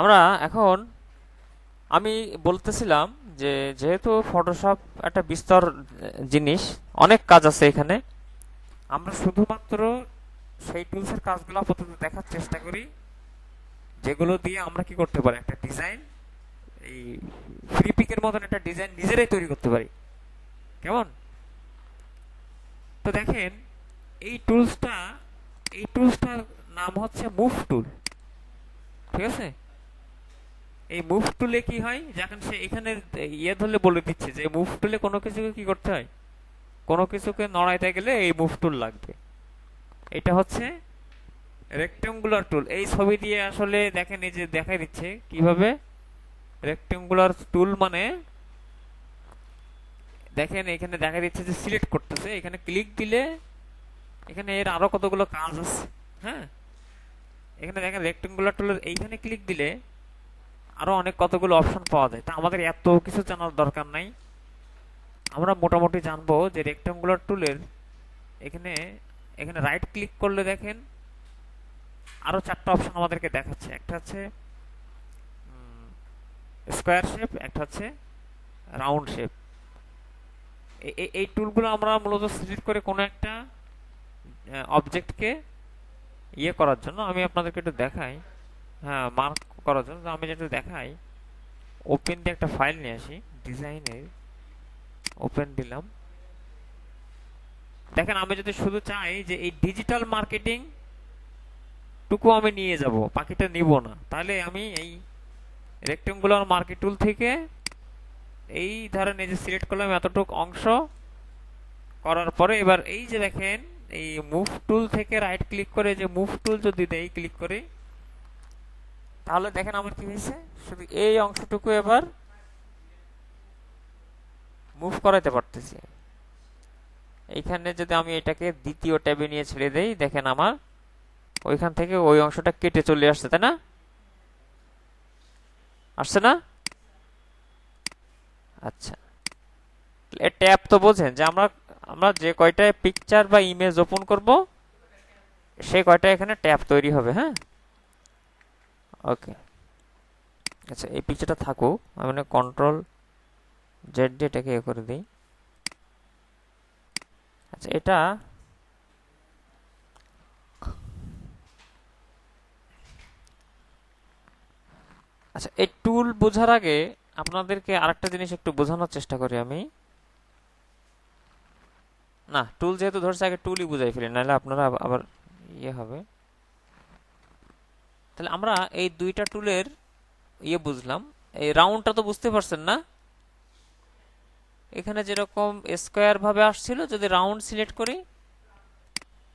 আমরা এখন, আমি বলতেছিলাম যে যেহেতু ফটোশপ একটা বিস্তর জিনিস, অনেক কাজ আছে এখানে। আমরা শুধুমাত্র সেই টুলসের কাজগুলো আপাতত দেখার চেষ্টা করি, যেগুলো দিয়ে আমরা কি করতে পারি? একটা ডিজাইন এই ফ্রি পিকের মতন একটা ডিজাইন নিজেরাই তৈরি করতে পারি। কেমন? তো দেখেন, এই টুলসটা এই টুলসটার নাম হচ্ছে মুভ টুল ঠিক আছে? এই মুভ টুলে কি হয়? যখন সে এখানে ইয়ে ধরলে বলে দিচ্ছে যে মুভ টুলে কোনো কিছুকে কি করতে হয়? কোনো কিছুকে নড়াইতে গেলে এই মুভ টুল লাগবে। এটা হচ্ছে রেক্টেঙ্গুলার টুল এই ছবি দিয়ে আসলে দেখেন, এই যে দেখাই দিচ্ছে কীভাবে? রেক্টেঙ্গুলার টুল মানে দেখেন, এখানে দেখা দিচ্ছে যে সিলেক্ট করতেছে। এখানে ক্লিক দিলে এখানে এর আরও কতগুলো কাজ আছে হ্যাঁ? এখানে দেখেন রেক্টেঙ্গুলার টুলের এইখানে ক্লিক দিলে আরও অনেক কতগুলো অপশন পাওয়া যায়। তা আমাদের এত কিছু জানার দরকার নাই। আমরা মোটামুটি জানব যে রেক্টেঙ্গুলার টুলের এখানে এখানে রাইট ক্লিক করলে দেখেন আরও চারটা অপশন আমাদেরকে দেখাচ্ছে। একটা হচ্ছে স্কোয়ার শেপ একটা হচ্ছে রাউন্ড শেপ এই টুলগুলো আমরা মূলত সিলেক্ট করে কোনো একটা অবজেক্টকে ইয়ে করার জন্য আমি আপনাদেরকে একটু দেখাই। হ্যাঁ মার্ক করার জন্য। আমি যেটা দেখাই ওপেন দিয়ে একটা ফাইল নিয়ে আসি ডিজাইনের ওপেন দিলাম। দেখেন, আমি যদি শুধু চাই যে এই ডিজিটাল মার্কেটিং টুকু আমি নিয়ে যাব, বাকিটা নিব না। তাহলে আমি এই রেক্টেঙ্গুলার মার্কেট টুল থেকে এই ধরেন এই যে সিলেক্ট করলাম এতটুক অংশ করার পরে এবার এই যে দেখেন, এই মুভ টুল থেকে রাইট ক্লিক করে যে মুভ টুল যদি দেই ক্লিক করে তাহলে দেখেন আমার কি হয়েছে? শুধু এই অংশটুকু এবার মুভ করাতে পারতেছি। এইখানে যদি আমি এটাকে দ্বিতীয় ট্যাবে নিয়ে ছেড়ে দেই, দেখেন আমার ওইখান থেকে ওই অংশটা কেটে চলে আসছে, তাই না? আসছে না? আচ্ছা। ট্যাব তো বোঝেন যে আমরা আমরা যে কয়টায় পিকচার বা ইমেজ ওপেন করব সেই কয়টা এখানে ট্যাব তৈরি হবে হ্যাঁ? ওকে আচ্ছা এই পিকচারটা থাকুক, আমি কন্ট্রোল জেড দিয়ে এটাকে এ করে দিই। আচ্ছা এটা আচ্ছা এই টুল বোঝার আগে আপনাদেরকে আরেকটা জিনিস একটু বোঝানোর চেষ্টা করি আমি। না টুল যেহেতু ধরছে, আগে টুলই বুঝাই ফেলি, নাহলে আপনারা আব- আবার ইয়ে হবে। তাহলে আমরা এই দুইটা টুলের ইয়ে বুঝলাম। এই রাউন্ডটা তো বুঝতে পারছেন না? এখানে যেরকম স্কোয়ার ভাবে আসছিল, যদি রাউন্ড সিলেক্ট করি,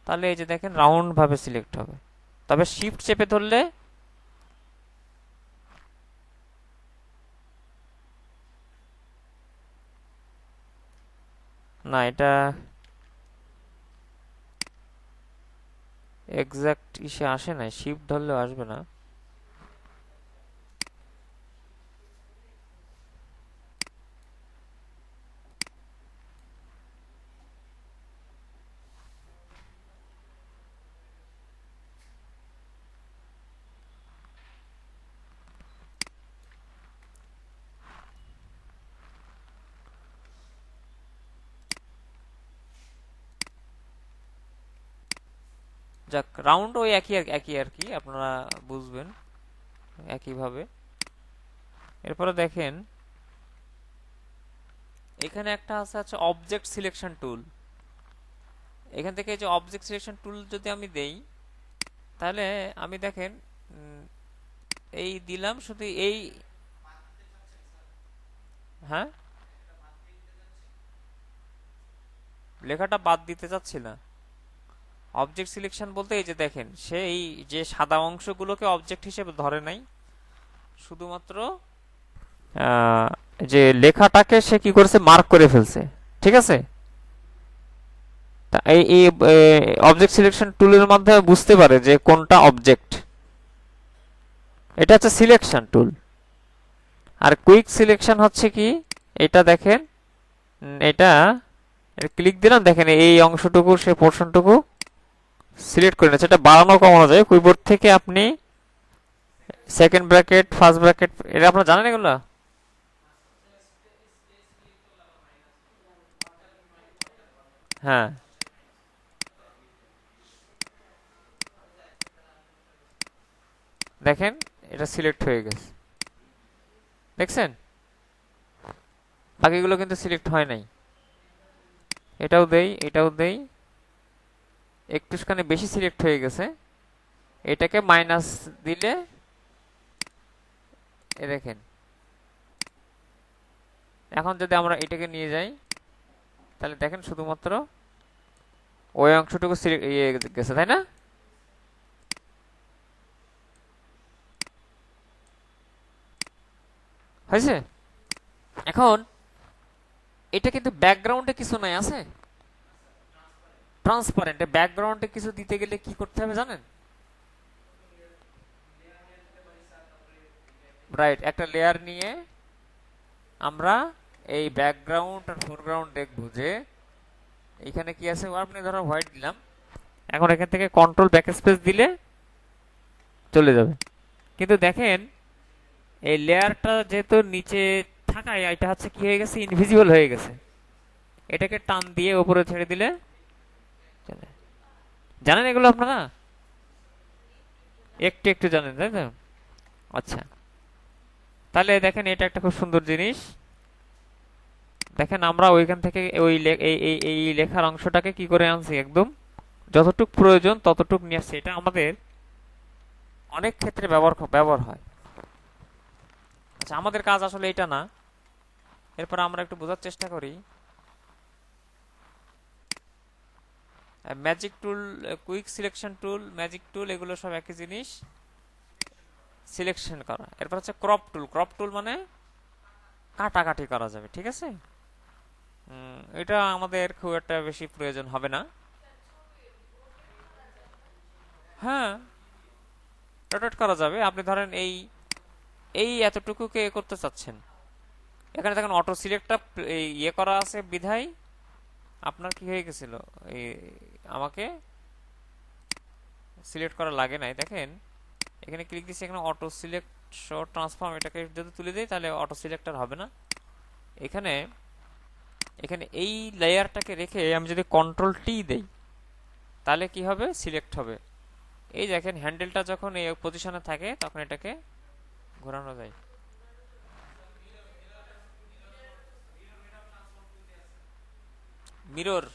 তাহলে এই যে দেখেন রাউন্ড ভাবে সিলেক্ট হবে। তবে শিফট চেপে ধরলে না, এটা এক্সাক্ট ইসে আসে না শিফট ধরলেও আসবে না। যাক রাউন্ড ওই একই একই আর কি, আপনারা বুঝবেন একইভাবে। এরপরে দেখেন, এখানে একটা আছে আছে অবজেক্ট সিলেকশন টুল এখান থেকে যে অবজেক্ট সিলেকশন টুল যদি আমি দেই, তাহলে আমি দেখেন এই দিলাম, শুধু এই হ্যাঁ? লেখাটা বাদ দিতে চাচ্ছি না। অবজেক্ট সিলেকশন বলতে এই যে দেখেন সে এই যে সাদা অংশগুলোকে অবজেক্ট হিসেবে ধরে নাই, শুধুমাত্র যে লেখাটাকে সে কি করেছে মার্ক করে ফেলছে, ঠিক আছে? এই অবজেক্ট সিলেকশন টুলের মাধ্যমে বুঝতে পারে যে কোনটা অবজেক্ট এটা হচ্ছে সিলেকশন টুল আর কুইক সিলেকশন হচ্ছে কি, এটা দেখেন, এটা ক্লিক দিলাম, দেখেন এই অংশটুকু, সে পোর্শনটুকু সিলেক্ট করে নিচ্ছে এটা বাড়ানো কমানো যায় কুইবোর্ড থেকে আপনি সেকেন্ড ব্র্যাকেট ফার্স্ট ব্র্যাকেট এটা আপনারা জানেন এগুলো? হ্যাঁ। দেখেন, এটা সিলেক্ট হয়ে গেছে। দেখছেন? বাকিগুলো কিন্তু সিলেক্ট হয় নাই। এটাও দেই এটাও দেই। একটুখানি বেশি সিলেক্ট হয়ে গেছে। এটাকে মাইনাস দিলে দেখেন। এখন যদি আমরা এটাকে নিয়ে যাই, তাহলে দেখেন শুধুমাত্র ওই অংশটুকু ইয়ে গেছে, তাই না? হয়েছে? এখন, এটা কিন্তু ব্যাকগ্রাউন্ডে কিছু নাই, আছে? ট্রান্সপারেন্ট ব্যাকগ্রাউন্ডে কিছু দিতে গেলে কি করতে হবে জানেন? রাইট একটা লেয়ার নিয়ে আমরা এই ব্যাকগ্রাউন্ড আর ফোরগ্রাউন্ড দেখব যে এখানে কি আছে? আপনি ধরো হোয়াইট দিলাম। এখন এখান থেকে কন্ট্রোল ব্যাক স্পেস দিলে চলে যাবে। কিন্তু দেখেন, এই লেয়ারটা যেহেতু নিচে থাকায়, এটা হচ্ছে কি হয়ে গেছে? ইনভিজিবল হয়ে গেছে। এটাকে টান দিয়ে উপরে ছেড়ে দিলে জানেন এগুলো আপনারা? একটু একটু জানেন, তাই তো? আচ্ছা। তাহলে দেখেন, এটা একটা খুব সুন্দর জিনিস। দেখেন, আমরা ওইখান থেকে ওই এই লেখার অংশটাকে কি করে আনছি একদম? যতটুক প্রয়োজন ততটুক নিয়ে আসছি। এটা আমাদের অনেক ক্ষেত্রে ব্যবহার ব্যবহার হয়। আচ্ছা আমাদের কাজ আসলে এটা না। এরপর আমরা একটু বোঝার চেষ্টা করি। Magic tool quick selection tool magic tool এগুলো সব একই জিনিস। সিলেকশন করা। এরপর হচ্ছে ক্রপ টুল ক্রপ টুল মানে কাটাকাটি করা যাবে, ঠিক আছে? এটা আমাদের খুব একটা বেশি প্রয়োজন হবে না। হ্যাঁ রোটেট করা যাবে। আপনি ধরেন এই এই এতটুকুকে এ করতে চাচ্ছেন। এখানে দেখেন অটো সিলেক্টটা ইয়ে করা আছে বিধায়। আপনার কি হয়ে গেছিল? এই আমাকে সিলেক্ট করা লাগে নাই। দেখেন, এখানে ক্লিক দিচ্ছি এখানে অটো সিলেক্ট শো ট্রান্সফর্ম এটাকে যদি তুলে দিই, তাহলে অটো সিলেক্টর হবে না। এখানে এখানে এই লেয়ারটাকে রেখে আমি যদি কন্ট্রোল টি দেই, তাহলে কি হবে? সিলেক্ট হবে। এই দেখেন হ্যান্ডেলটা যখন এই পজিশনে থাকে, তখন এটাকে ঘোরানো যায়। মিরর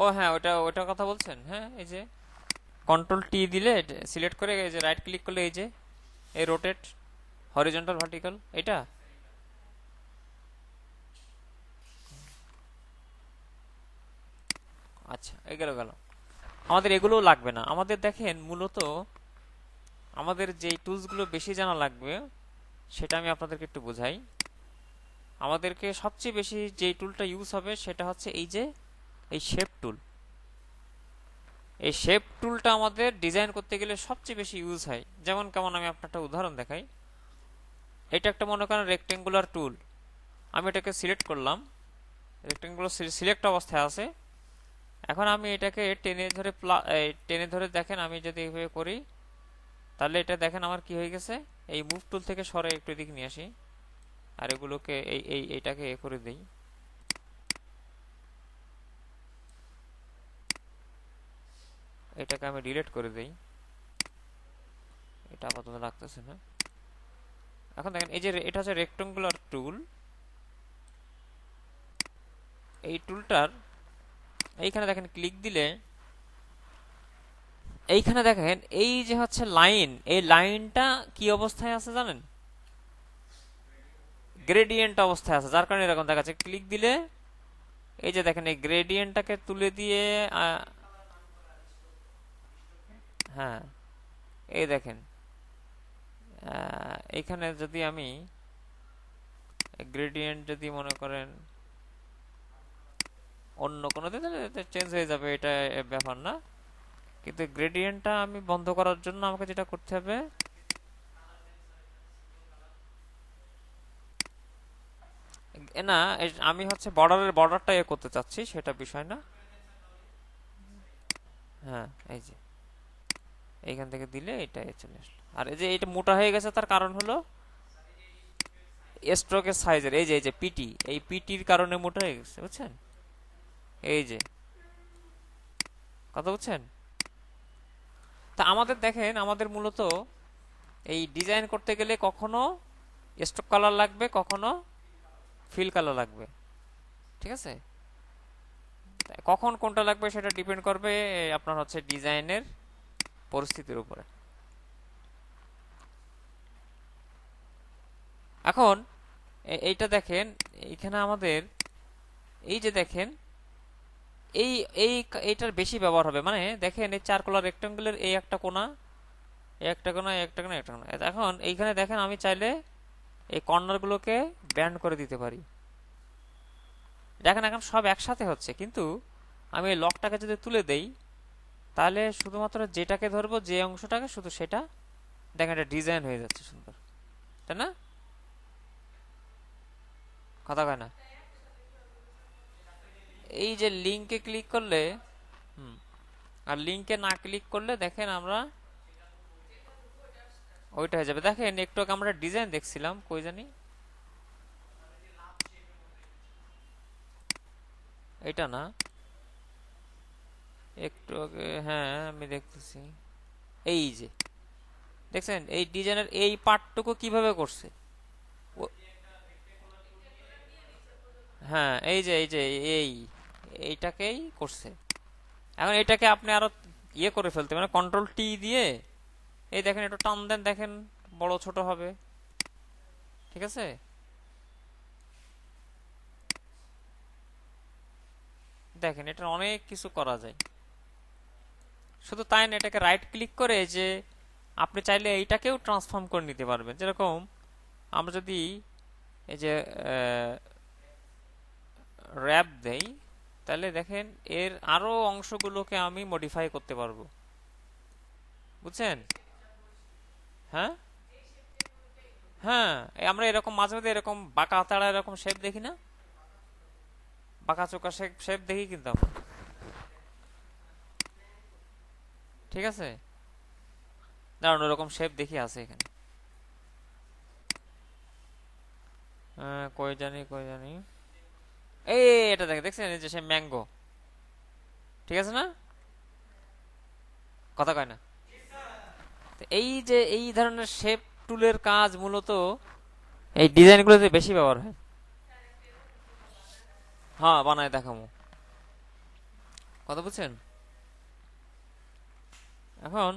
ও হ্যাঁ ওটা ওটা কথা বলছেন? হ্যাঁ এই যে কন্ট্রোল টি দিলে সিলেক্ট করে এই যে রাইট ক্লিক করলে এই যে, এই রোটেট হরিজন্টাল ভার্টিক্যাল এটা? আচ্ছা এই গেল গেল। আমাদের এগুলোও লাগবে না। আমাদের দেখেন, মূলত আমাদের যে টুলসগুলো বেশি জানা লাগবে, সেটা আমি আপনাদেরকে একটু বোঝাই। আমাদেরকে সবচেয়ে বেশি যে টুলটা ইউজ হবে, সেটা হচ্ছে এই যে এই শেপ টুল এই শেপ টুলটা আমাদের ডিজাইন করতে গেলে সবচেয়ে বেশি ইউজ হয়। যেমন কেমন আমি আপনার একটা উদাহরণ দেখাই। এটা একটা মনে করেন রেক্টেঙ্গুলার টুল আমি এটাকে সিলেক্ট করলাম। রেক্টেঙ্গুলার সিলেক্ট অবস্থায় আছে। এখন আমি এটাকে টেনে ধরে টেনে ধরে দেখেন, আমি যদি এইভাবে করি, তাহলে এটা দেখেন আমার কি হয়ে গেছে? এই মুভ টুল থেকে সরে একটু দিক নিয়ে আসি। আর এগুলোকে এই এই এইটাকে এ করে দিই। এটাকে আমি ডিলিট করে দিই। এটা আপাতত লাগতেছে না। এখন দেখেন, এই যে এটা হচ্ছে রেক্টেঙ্গুলার টুল এই টুলটার এইখানে দেখেন ক্লিক দিলে এইখানে দেখেন, এই যে হচ্ছে লাইন এই লাইনটা কি অবস্থায় আছে জানেন? গ্রেডিয়েন্ট অবস্থায় আছে, যার কারণে এরকম দেখাচ্ছে। ক্লিক দিলে এই যে দেখেন, এই গ্রেডিয়েন্টটাকে তুলে দিয়ে হ্যাঁ এই দেখেন এখানে যদি আমি গ্রেডিয়েন্ট যদি মনে করেন অন্য কোনো চেঞ্জ হয়ে যাবে, এটা ব্যাপার না। কিন্তু গ্রেডিয়েন্টটা আমি বন্ধ করার জন্য আমাকে যেটা করতে হবে না আমি হচ্ছে বর্ডারের বর্ডারটা এ করতে চাচ্ছি, সেটা বিষয় না। হ্যাঁ এই যে। এইখান থেকে দিলে এটা চলে আসলো। আর এই যে এটা মোটা হয়ে গেছে, তার কারণ হলো স্ট্রোকের সাইজের এই যে এই যে পিটি এই পিটির কারণে মোটা হয়ে গেছে, বুঝছেন? এই যে, কথা বুঝছেন? তা আমাদের দেখেন, আমাদের মূলত এই ডিজাইন করতে গেলে কখনো স্ট্রোক কালার লাগবে, কখনো ফিল কালার লাগবে, ঠিক আছে? কখন কোনটা লাগবে সেটা ডিপেন্ড করবে আপনার হচ্ছে ডিজাইনের পরিস্থিতির উপরে। এখন এইটা দেখেন এইখানে আমাদের, এই যে দেখেন, এই এই এইটার বেশি ব্যবহার হবে। মানে দেখেন, এই চার কোলা রেক্টাঙ্গুলের এই একটা কোনা একটা এই একটা এই একটা কোণা এখন, এইখানে দেখেন, আমি চাইলে এই কর্নারগুলোকে ব্যান্ড করে দিতে পারি। দেখেন, এখন সব একসাথে হচ্ছে, কিন্তু আমি এই লকটাকে যদি তুলে দেই তাহলে শুধুমাত্র যেটাকে ধরবো, যে অংশটাকে, শুধু সেটা? দেখেন, এটা ডিজাইন হয়ে যাচ্ছে সুন্দর। তাই না? কথা কয় না? এই যে লিঙ্কে ক্লিক করলে, হুম, আর লিঙ্কে না ক্লিক করলে দেখেন আমরা ওইটা হয়ে যাবে। দেখেন একটু আমরা ডিজাইন দেখছিলাম, কই জানি? এটা না। একটু আগে হ্যাঁ আমি দেখতেছি। এই যে, দেখছেন? এই ডিজাইনের এই পার্টটুকু কীভাবে করছে? হ্যাঁ এই যে এই যে, এই, এইটাকেই করছে। এখন এটাকে আপনি আরও ইয়ে করে ফেলতে মানে কন্ট্রোল টি দিয়ে। এই দেখেন, একটু টান দেন, দেখেন, বড় ছোট হবে। ঠিক আছে? দেখেন এটা অনেক কিছু করা যায়। শুধু তাই না, এটাকে রাইট ক্লিক করে যে আপনি চাইলে এইটাকেও ট্রান্সফর্ম করে নিতে পারবেন। যেরকম আমরা যদি এই যে র্যাপ দেই, তাহলে দেখেন এর আরও অংশগুলোকে আমি মডিফাই করতে পারব। বুঝছেন? হ্যাঁ? হ্যাঁ আমরা এরকম মাঝে মাঝে এরকম বাঁকা তাড়া এরকম শেপ দেখি না? বাঁকা চোকা শেপ দেখি কিন্তু আমরা। ঠিক আছে? দাঁড়ান, ওরকম শেপ দেখি আছে এখানে। কই জানি কই জানি। এই এটা দেখে দেখছেন? এই যে সে ম্যাঙ্গো ঠিক আছে না? কথা কয় না। এই যে, এই ধরনের শেপ টুলের কাজ মূলত এই ডিজাইনগুলোতে বেশি ব্যবহার হয়। হ্যাঁ বানায় দেখামো। কথা বুঝছেন? এখন